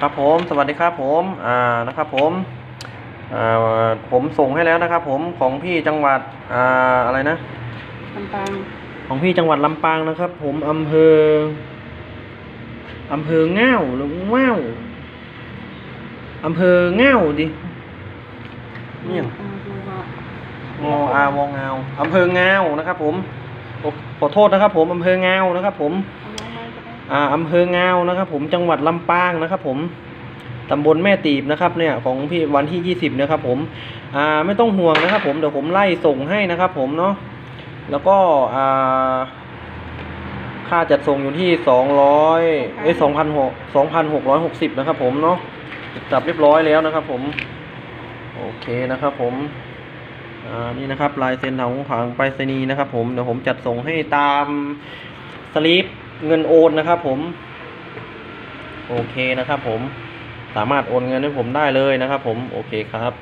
ครับผมสวัสดีครับผมอ่านะครับผมอ่าผมส่งให้แล้วนะครับ ผมของพี่จังหวัดอ่าอะไรนะลำปางของพี่จังหวัดลำปางนะครับ ผมอำเภออำเภอเง่าหรือเง่าอำเภอเง่าดิเนี่ยอ่าดูว่างออาวงเงาอำเภอเงานะครับ ผมขอขอโทษนะครับ ผมอำเภอเงานะครับ ผมเอำเภอเงานะครับ ผมจังหวัดลำปางนะครับ ผมตำบลแม่ตีบนะครับเนี่ยของพี่วันที่ยี่สิบนะครับ ผมอ่าไม่ต้องห่วงนะครับ ผมเดี๋ยวผมไล่ส่งให้นะครับ ผมเนาะแล้วก็อ่าค่าจัดส่งอยู่ที่สองร้อยเอ้สองพันหกสองพันหกร้อยหกสิบนะครับ ผมเนาะจับเรียบร้อยแล้วนะครับ ผม โอเคนะครับ ผมอ่านี่นะครับลายเซ็นของผังไปรษณีย์นะครับ ผมเดี๋ยวผมจัดส่งให้ตามสลิป เงินโอนนะครับผม โอเคนะครับผมสามารถโอนเงินให้ผมได้เลยนะครับผมโอเคครับ